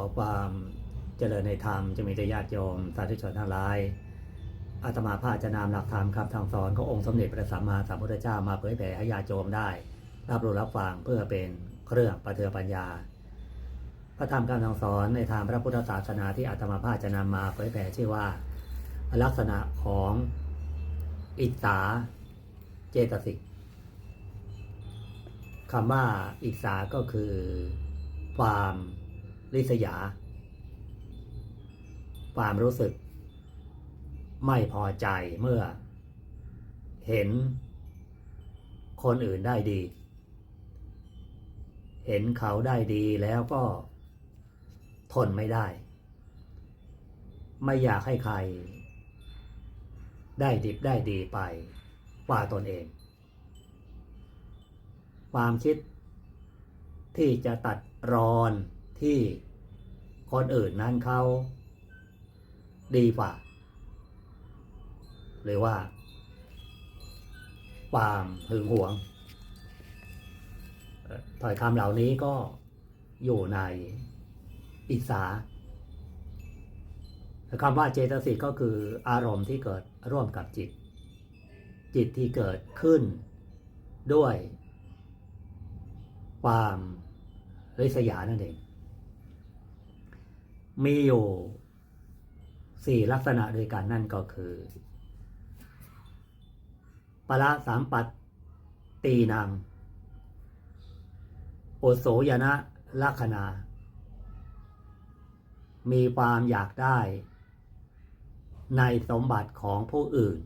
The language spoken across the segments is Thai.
อความเจริญในธรรมจะมีแต่ญาติโยมสาธุชนทั้งหลายอาตมาภาจะนำหลักธรรมคำสั่งสอนขององค์สมเด็จพระสัมมาสัมพุทธเจ้ามาเผยแผ่ให้ญาติโยมได้ รับรู้รับฟังเพื่อเป็นเครื่องประเทือปัญญา พระธรรมคำสั่งสอนในทางพระพุทธศาสนาที่อาตมาภาจะนำมาเผยแผ่ชื่อว่า ลักษณะของอิสาเจตสิกคำว่าอิสาก็คือความ ริษยา ความรู้สึก ไม่พอใจเมื่อ เห็น คนอื่นได้ดี เห็นเขาได้ดีแล้วก็ ทนไม่ได้ ไม่อยากให้ใคร ได้ดิบได้ดีไปกว่าตนเอง ความคิดที่จะตัดรอน ที่คนอื่นนั้นเขาดีกว่า หรือว่าความหึงหวงถ้อยคำเหล่านี้ก็อยู่ในอิสาคำว่าเจตสิกก็คืออารมณ์ที่เกิดร่วมกับจิต จิตที่เกิดขึ้นด้วยความริษยานั่นเอง มีอยู่สี่ลักษณะด้วยกันนั่นก็คือปละสามปัตตีนางโอโสยนะลัคนา มีความอยากได้ ในสมบัติของผู้อื่น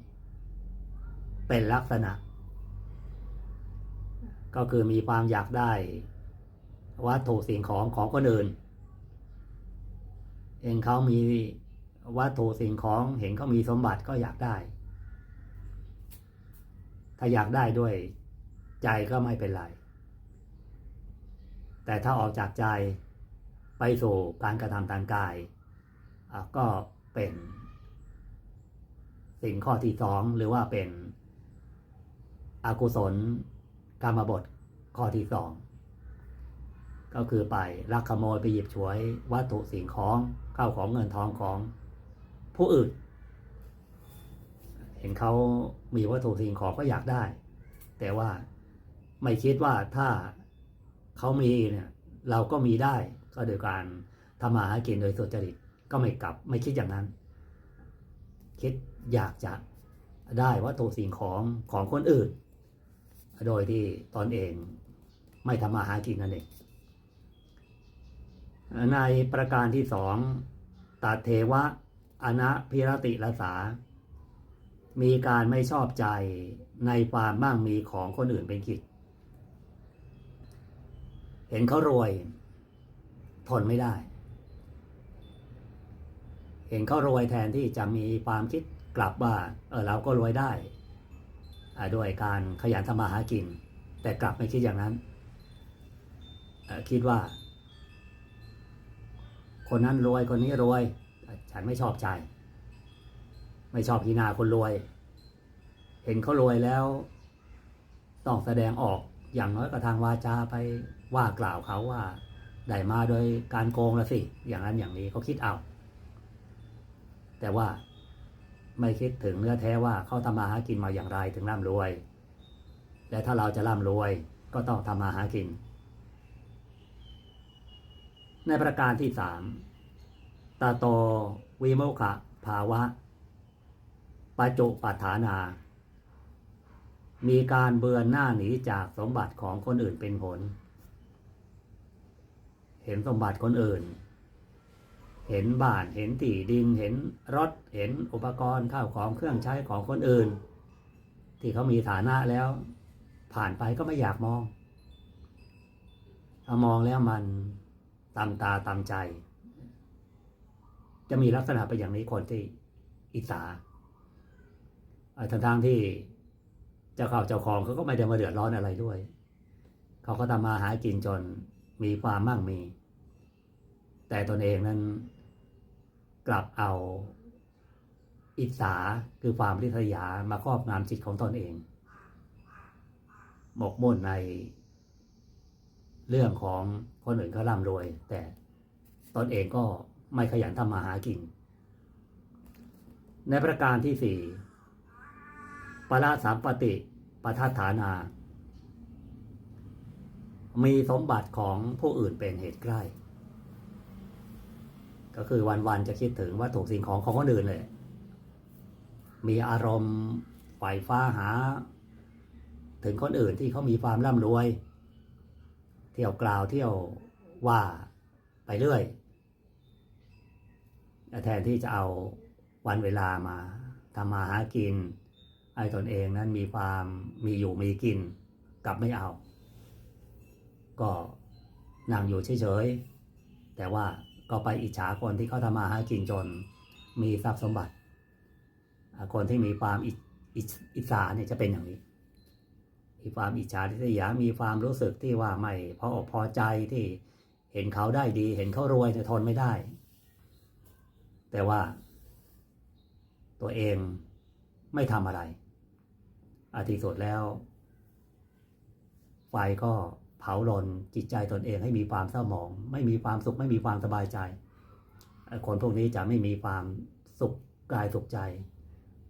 เป็นลักษณะ ก็คือมีความอยากได้ วัตถุสิ่งของของคนอื่น เองเขามีวัตถุสิ่งของเห็นเขามีสมบัติก็อยากได้ ถ้าอยากได้ด้วยใจก็ไม่เป็นไร แต่ถ้าออกจากใจไปสู่การกระทำทางกาย ก็เป็นสิ่งข้อที่สองหรือว่าเป็นอกุศลกรรมบทข้อที่สอง ก็คือไปลักขโมยไปหยิบฉวยวัตถุสิ่งของข้าวของเงินทองของผู้อื่น เห็นเขามีวัตถุสิ่งของก็อยากได้ แต่ว่าไม่คิดว่าถ้าเขามีเนี่ยเราก็มีได้ก็โดยการทำมาหากินโดยสุจริตก็ไม่กลับไม่คิดอย่างนั้น คิดอยากจะได้วัตถุสิ่งของของคนอื่น โดยที่ตนเองไม่ทำมาหากินนั่นเอง ในประการที่สองตัดเทวะอนะพิรติลสา มีการไม่ชอบใจในความมั่งมีของคนอื่นเป็นกิจ เห็นเขารวย ทนไม่ได้ เห็นเขารวยแทนที่จะมีความคิดกลับว่า เออเราก็รวยได้ด้วยการขยันทำมาหากิน แต่กลับไม่คิดอย่างนั้น คิดว่า คนนั้นรวยคนนี้รวย ฉันไม่ชอบใจ ไม่ชอบพีนาคนรวย เห็นเขารวยแล้ว ต้องแสดงออกอย่างน้อยก็ทางวาจาไปว่ากล่าวเขาว่าได้มาโดยการโกงละสิ อย่างนั้นอย่างนี้เขาคิดเอา แต่ว่าไม่คิดถึงเนื้อแท้ว่าเขาทำมาหากินมาอย่างไรถึงร่ำรวย และถ้าเราจะร่ำรวยก็ต้องทำมาหากิน ในประการที่สามตาโตวิโมขะภาวะปัจจุปัฏฐานา มีการเบือนหน้าหนีจากสมบัติของคนอื่นเป็นผล เห็นสมบัติคนอื่น เห็นบ้านเห็นที่ดินเห็นรถเห็นอุปกรณ์ข้าวของเครื่องใช้ของคนอื่น ที่เขามีฐานะแล้ว ผ่านไปก็ไม่อยากมองถ้ามองแล้วมัน ตำตาตำใจ จะมีลักษณะเป็นอย่างนี้คนที่อิสาทั้งทางที่เจ้าข่าวเจ้าของเขาก็ไม่ได้มาเดือดร้อนอะไรด้วย เขาก็ทำมาหากินจนมีความมั่งมี แต่ตนเองนั้นกลับเอาอิสาคือความริษยามาครอบงำจิตของตนเอง หมกมุ่นใน เรื่องของคนอื่นเขาร่ำรวย แต่ตนเองก็ไม่ขยันทำมาหากิน ในประการที่สี่ปราสามปฏิปทัฐานา มีสมบัติของผู้อื่นเป็นเหตุใกล้ ก็คือวันๆจะคิดถึงวัตถุสิ่งของของคนอื่นเลย มีอารมณ์ไฝ่ฟ้าหา ถึงคนอื่นที่เขามีความร่ำรวย เที่ยวกล่าวเที่ยวว่าไปเรื่อยแทนที่จะเอาวันเวลามาทำมาหากินไอ้ตนเองนั้นมีความมีอยู่มีกินกลับไม่เอา ก็นั่งอยู่เฉยๆแต่ว่าก็ไปอิจฉาคนที่เขาทำมาหากินจนมีทรัพย์สมบัติ คนที่มีความอิจฉาเนี่ยจะเป็นอย่างนี้ มีความอิจฉาทิษยามีความรู้สึกที่ว่าไม่พออกพอใจที่เห็นเขาได้ดี เห็นเขารวยจะทนไม่ได้ แต่ว่า ตัวเองไม่ทำอะไรอาทิสุดแล้ว ไฟก็เผาลนจิตใจตนเองให้มีความเศร้าหมอง ไม่มีความสุขไม่มีความสบายใจ คนพวกนี้จะไม่มีความสุขกายสุขใจ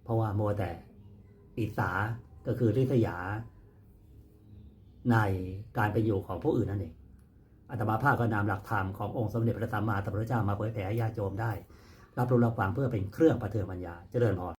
เพราะว่ามัวแต่อิจฉาก็คือริษยา ในการไปอยู่ของผู้อื่นนั่นเองอาตมาภาพก็นำหลักธรรมขององค์สมเด็จพระสัมมาสัมพุทธเจ้ามาเผยแผ่ญาติโยมได้ รับรู้รับฟังเพื่อเป็นเครื่องประเทืองปัญญาเจริญพร